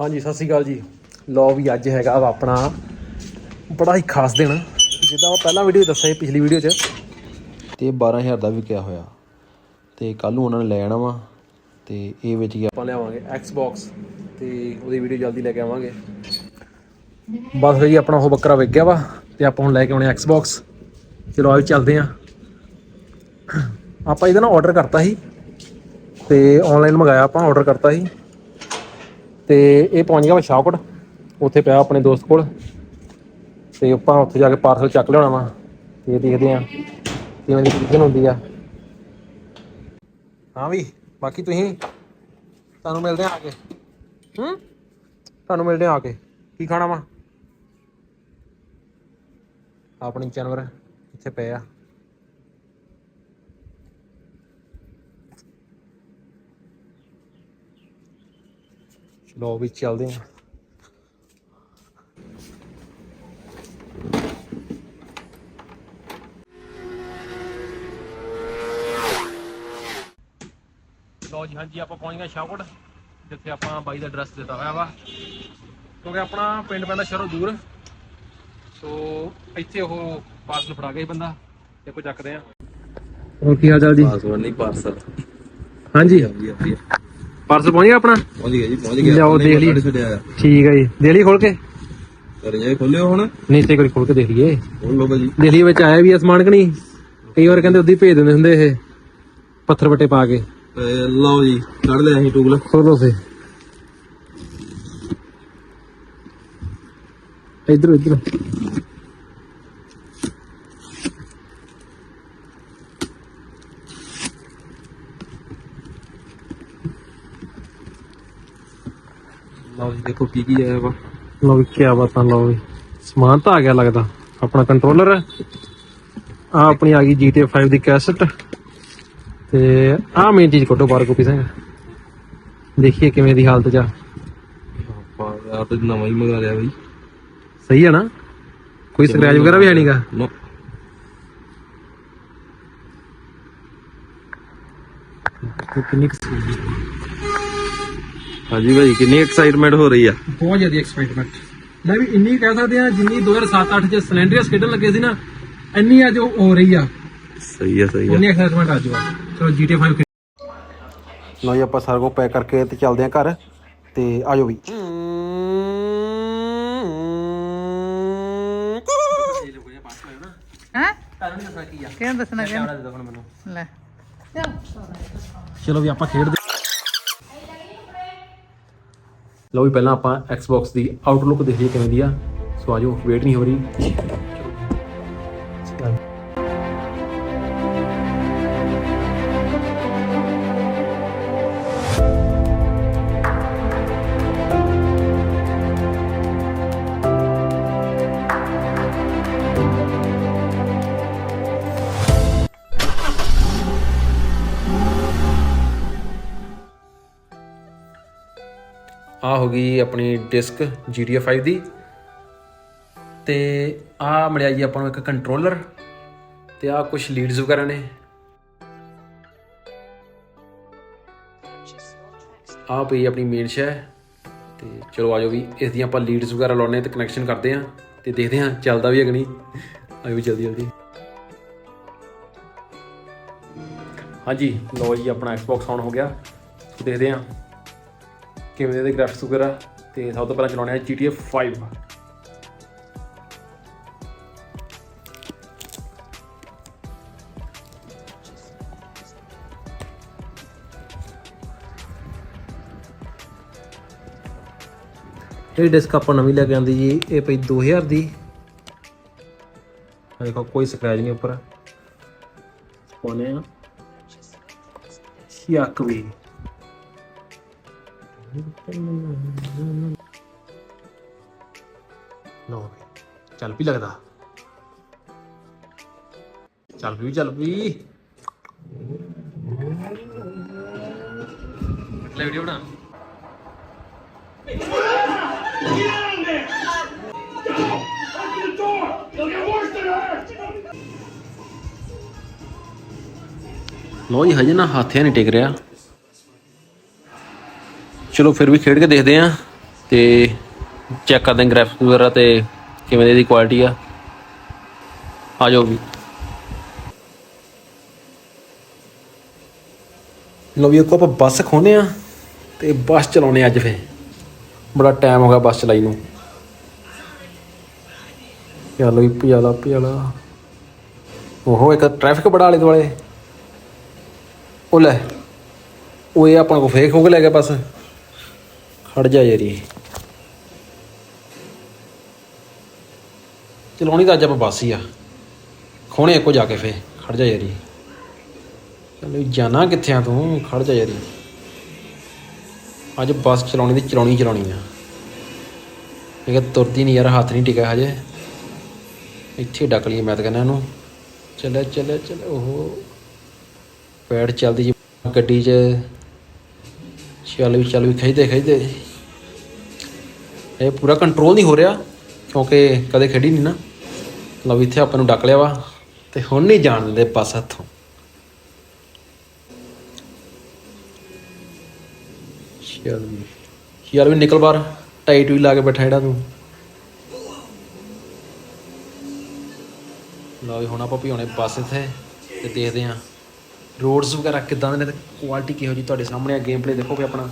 ਹਾਂਜੀ, ਸਤਿ ਸ਼੍ਰੀ ਅਕਾਲ ਜੀ। ਲੋ ਵੀ ਅੱਜ ਹੈਗਾ ਵਾ ਆਪਣਾ ਬੜਾ ਹੀ ਖਾਸ ਦਿਨ। ਜਿੱਦਾਂ ਉਹ ਪਹਿਲਾਂ ਵੀਡੀਓ ਦੱਸਿਆ ਸੀ ਪਿਛਲੀ ਵੀਡੀਓ 'ਚ, ਤੇ ਇਹ 12000 ਦਾ ਵਿਕਿਆ ਹੋਇਆ। ਤੇ ਕੱਲ ਨੂੰ ਉਹਨਾਂ ਨੇ ਲੈ ਆਣਾ ਵਾ ਤੇ ਇਹ ਵਿੱਚ ਗਿਆ ਆਪਾਂ ਲਿਆਵਾਂਗੇ Xbox, ਤੇ ਉਹਦੀ ਵੀਡੀਓ ਜਲਦੀ ਲੈ ਕੇ ਆਵਾਂਗੇ। ਬਸ ਜੀ ਆਪਣਾ ਉਹ ਬੱਕਰਾ ਵਿਕ ਗਿਆ ਵਾ, ਤੇ ਆਪਾਂ ਹੁਣ ਲੈ ਕੇ ਆਉਣੇ Xbox ਚਲੋ ਆਓ ਚੱਲਦੇ ਆਂ। ਆਪਾਂ ਇਹਦਾ ਨਾ ਆਰਡਰ ਕਰਤਾ ਸੀ, ਤੇ ਆਨਲਾਈਨ ਮੰਗਾਇਆ, ਆਪਾਂ ਆਰਡਰ ਕਰਤਾ ਸੀ। ਤੇ ਇਹ ਪਹੁੰਚ ਗਿਆ ਵਾ ਸ਼ਾਹਕੋਟ, ਉੱਥੇ ਪਿਆ ਆਪਣੇ ਦੋਸਤ ਕੋਲ। ਤੇ ਆਪਾਂ ਉੱਥੇ ਜਾ ਕੇ ਪਾਰਸਲ ਚੱਕ ਲਿਆਉਣਾ ਵਾ ਤੇ ਦੇਖਦੇ ਆਂ ਕਿਵੇਂ ਦੀ ਕੰਡੀਸ਼ਨ ਹੁੰਦੀ ਆ। ਹਾਂ ਵੀ, ਬਾਕੀ ਤੁਸੀਂ, ਤੁਹਾਨੂੰ ਮਿਲਦੇ ਆ ਆ ਕੇ। ਹੂੰ? ਤੁਹਾਨੂੰ ਮਿਲਦੇ ਆ ਆ ਕੇ। ਕੀ ਖਾਣਾ ਵਾ? ਆਪਣੀ ਜਾਨਵਰ ਇੱਥੇ ਪਏ ਆ। ਚਲੋ ਵੀ ਚੱਲਦੇ ਆ। ਲੋ ਜੀ ਹਾਂਜੀ ਆਪਾਂ ਪਹੁੰਚ ਗਏ ਸ਼ਾਹਕੋਟ ਜਿੱਥੇ ਆਪਾਂ ਬਾਈ ਦਾ ਐਡਰੈਸ ਦਿੱਤਾ ਹੋਇਆ ਵਾ। ਕਿਉਂਕਿ ਆਪਣਾ ਪਿੰਡ ਪੈਂਦਾ ਸ਼ਹਿਰੋਂ ਦੂਰ। ਸੋ ਇੱਥੇ ਉਹ ਪਾਰਸਲ ਫੜਾ ਗਿਆ ਸੀ ਬੰਦਾ ਤੇ ਕੋ ਚੱਕਦੇ ਆ। ਹੋਰ ਕੀ ਹਾਲ ਚਾਲ ਜੀ? ਪਾਸਵਰਡ ਨਹੀਂ ਪਾਰਸਲ ਹਾਂਜੀ ਵਧੀਆ। ਪਾਰਸਲ ਪਹੁੰਚ ਗਿਆ ਆਪਣਾ? ਪਹੁੰਚ ਗਿਆ ਜੀ ਪਹੁੰਚ ਲਿਆਓ, ਦੇਖ ਲਈ। ਛੱਡਿਆ। ਠੀਕ ਹੈ ਜੀ। ਦੇ ਲਈ ਖੋਲ ਕੇ? ਕਰ ਜਾਏ ਖੋਲਿਓ ਹੁਣ। ਨਹੀਂ ਤੇ ਕੋਈ ਖੋਲ ਕੇ ਦੇਖ ਲਈਏ। ਖੋਲ ਲਓ ਭਾਜੀ। ਦਿੱਲੀ ਵਿੱਚ ਆਇਆ ਵੀ ਆ ਸਮਾਨ ਕਿ ਨਹੀਂ? ਕਈ ਵਾਰ ਕਹਿੰਦੇ ਉਦੀ ਭੇਜ ਦਿੰਦੇ ਹੁੰਦੇ ਇਹ। ਪੱਥਰ ਵੱਟੇ ਪਾ ਕੇ। ਲਓ ਜੀ ਕੱਢ ਲਿਆ ਅਸੀਂ ਟੂਗਲ ਖੋਲੋ ਫੇ ਇਧਰ ਇਧਰ। ਲਓ ਜੀ ਦੇਖੋ ਕੀ ਕੀ ਆਇਆ ਵਾ। ਲਓ ਵੀ ਕੀ ਬਾਤਾਂ ਲਓ ਵੀ। ਸਮਾਨ ਤਾਂ ਆ ਗਿਆ ਲੱਗਦਾ। ਆਪਣਾ ਕੰਟਰੋਲਰ ਆ ਆਪਣੀ ਆ ਗਈ GTA 5 ਦੀ ਕੈਸਟ ਤੇ ਆ ਮੇਨ ਚੀਜ਼ ਕੱਢੋ ਬਾਹਰ ਕੋਪੀ ਸਿੰਘ ਦੇਖੀਏ ਕਿਵੇਂ ਦੀ ਹਾਲਤ ਚ ਆ। ਤਾਂ ਨਵਾਂ ਹੀ ਮੰਗਾ ਲਿਆ ਬਈ। ਸਹੀ ਹੈ ਨਾ? ਕੋਈ ਸਕ੍ਰੈਚ ਵਗੈਰਾ ਵੀ ਹੈ ਨਹੀਂਗਾ? ਕਿੰਨੀ ਕੁ ਹਾਂਜੀ ਭਾਈ ਕਿੰਨੀ ਐਕਸਾਈਟਮੈਂਟ ਹੋ ਰਹੀ ਆ? ਬਹੁਤ ਜ਼ਿਆਦਾ ਐਕਸਾਈਟਮੈਂਟ ਮੈਂ ਵੀ ਇੰਨੀ ਕਹਿ ਸਕਦੇ ਆ ਜਿੰਨੀ 2007-8 ਚ ਸਲੈਂਡਰੀਅਸ ਖੇਡਣ ਲੱਗੇ ਸੀ ਨਾ ਇੰਨੀ ਅੱਜ ਹੋ ਰਹੀ ਆ। ਸਹੀ ਆ ਸਹੀ ਆ। ਉਨੀ ਐਕਸਾਈਟਮੈਂਟ ਅੱਜ ਆ ਚਲੋ GTA 5 ਲਓ ਜੀ ਆਪਾਂ ਸਾਰਾ ਕੁਝ ਪੈਕ ਕਰਕੇ ਤੇ ਚੱਲਦੇ ਆਂ ਘਰ ਤੇ ਆਜੋ ਵੀ। ਹੈ? ਕਿਹਨੂੰ ਦੱਸਣਾ ਕਿਹਨੂੰ? ਲੈ ਚਲੋ ਵੀ ਆਪਾਂ ਖੇਡਦੇ ਲਓ ਵੀ ਪਹਿਲਾਂ ਆਪਾਂ Xbox ਦੀ ਆਊਟਲੁੱਕ ਦੇਖੀਏ ਕਿਵੇਂ ਦੀ ਆ। ਸੋ ਆਜੋ ਵੇਟ ਨਹੀਂ ਹੋ ਰਹੀ। ਆ ਹੋ ਗਈ ਆਪਣੀ ਡਿਸਕ GTA 5 ਦੀ। ਤੇ ਆ ਮਿਲਿਆ ਜੀ ਆਪਾਂ ਨੂੰ ਇੱਕ ਕੰਟਰੋਲਰ ਤੇ ਆ ਕੁਝ ਲੀਡਸ ਵਗੈਰਾ ਨੇ। ਆ ਪਈ ਆਪਣੀ ਮੇਨ ਸ਼ੈ। ਤੇ ਚਲੋ ਆਜੋ ਵੀ ਇਸ ਦੀਆਂ ਆਪਾਂ ਲੀਡਸ ਵਗੈਰਾ ਲਾਉਣੇ ਤੇ ਕਨੈਕਸ਼ਨ ਕਰਦੇ ਆ ਤੇ ਦੇਖਦੇ ਆ ਚੱਲਦਾ ਵੀ ਹੈ ਕਿ ਨਹੀਂ। ਆਇਓ ਵੀ ਜਲਦੀ ਜਲਦੀ। ਹਾਂਜੀ ਲੋ ਜੀ ਆਪਣਾ Xbox ਆਨ ਹੋ ਗਿਆ। ਦੇਖਦੇ ਆ ਕਿਵੇਂ ਦੇ ਗ੍ਰਾਫਿਕਸ ਵਗੈਰਾ ਤੇ ਸਭ ਤੋਂ ਪਹਿਲਾਂ ਚਲਾਉਣੇ ਆ GTA 5 ਇਹ ਡਿਸਕ ਆਪਾਂ ਨਵੀਂ ਲੈ ਕੇ ਆਂਦੀ ਜੀ ਇਹ ਪਈ 2000 ਦੀ। ਦੇਖੋ ਕੋਈ ਸਕ੍ਰੈਚ ਨਹੀਂ ਉੱਪਰ। ਪਾਉਨੇ ਆ। ਸ਼ਿਆਕ ਵੀ। ਲੋ ਚੱਲ ਵੀ ਲੱਗਦਾ। ਚੱਲ ਵੀ ਚੱਲ ਵੀ। ਲੈ ਵੀਡੀਓ ਬਣਾ। ਲੋ ਜੀ, ਹਜੇ ਨਾ ਹੱਥਿਆ ਨਹੀਂ ਟਿਕ ਰਿਹਾ। ਚਲੋ ਫਿਰ ਵੀ ਖੇਡ ਕੇ ਦੇਖਦੇ ਆਂ ਤੇ ਚੈੱਕ ਕਰਦੇ ਹਾਂ ਗ੍ਰਾਫਿਕਸ ਵਗੈਰਾ ਤੇ ਕਿਵੇਂ ਦੀ ਇਹਦੀ ਕੁਆਲਿਟੀ ਆ। ਆ ਜਾਓ ਵੀ। ਲੋ ਵੀ ਕੋ ਆਪਾਂ ਬੱਸ ਖੋਨੇ ਆ ਤੇ ਬੱਸ ਚਲਾਉਣੇ ਅੱਜ ਫੇ ਬੜਾ ਟਾਈਮ ਹੋ ਗਿਆ ਬੱਸ ਚਲਾਈ ਨੂੰ। ਚੱਲ ਵੀ ਪਿਆਲਾ ਪਿਆਲਾ। ਉਹ ਇੱਕ ਟ੍ਰੈਫਿਕ ਬੜਾ ਆਲੇ ਦੁਆਲੇ। ਉਹ ਲੈ, ਉਹ ਇਹ ਆਪਾਂ ਕੋ ਫੇਕ ਹੋ ਕੇ ਲੈ ਗਿਆ ਬੱਸ। ਖੜ ਜਾ ਯਾਰੀ ਚਲਾਉਣੀ ਤਾਂ ਅੱਜ ਆਪਾਂ ਬੱਸ ਹੀ ਆ। ਖੋਣੇ ਇੱਕੋ ਜਾ ਕੇ ਫੇ ਖੜ ਜਾ ਯਾਰੀ। ਚੱਲ ਜਾਣਾ ਕਿੱਥੇ ਆ ਤੂੰ? ਖੜ ਜਾ ਯਾਰੀ। ਅੱਜ ਬੱਸ ਚਲਾਉਣੀ ਤੇ ਚਲਾਉਣੀ ਚਲਾਉਣੀ ਆ। ਇਹ ਕਿ ਤੁਰਦੀ ਨਹੀਂ ਯਾਰ, ਹੱਥ ਨਹੀਂ ਟਿਕਿਆ ਹਜੇ। ਇੱਥੇ ਡੱਕ ਲਈ ਮੈਂ ਤਾਂ ਕਹਿੰਦਾ ਇਹਨੂੰ। ਚੱਲੇ ਚੱਲੇ ਚੱਲੇ ਉਹ ਪੈੜ ਚੱਲਦੀ ਜੀ ਗੱਡੀ 'ਚ। ਚੱਲ ਵੀ ਚੱਲ ਵੀ, ਖਿੱਚਦੇ ਖਿੱਚਦੇ। ਇਹ ਪੂਰਾ ਕੰਟਰੋਲ ਨਹੀਂ ਹੋ ਰਿਹਾ, ਕਿਉਂਕਿ ਕਦੇ ਖੇਡੀ ਨਹੀਂ ਨਾ। ਲਓ ਵੀ ਇੱਥੇ ਆਪਾਂ ਨੂੰ ਡੱਕ ਲਿਆ ਵਾ, ਤੇ ਹੁਣ ਨਹੀਂ ਜਾਣ ਦਿੰਦੇ ਪਾਸ ਹੱਥੋਂ। ਚੱਲ ਵੀ। ਯਾਰ ਵੀ ਨਿਕਲ ਬਾਹਰ ਟਾਈਟ ਵੀ ਲਾ ਕੇ ਬੈਠਾ ਜਿਹੜਾ ਤੂੰ। ਲਓ ਵੀ ਹੁਣ ਆਪਾਂ ਵੀ ਹੁਣੇ ਬੱਸ ਇੱਥੇ, ਤੇ ਦੇਖਦੇ ਆਂ ਰੋਡਸ ਵਗੈਰਾ ਕਿੱਦਾਂ ਦੇ ਨੇ ਤੇ ਕੁਆਲਿਟੀ ਕਿਹੋ ਜੀ ਤੁਹਾਡੇ ਸਾਹਮਣੇ ਆ ਗੇਮ ਪਲੇ ਦੇਖੋ ਵੀ ਆਪਣਾ।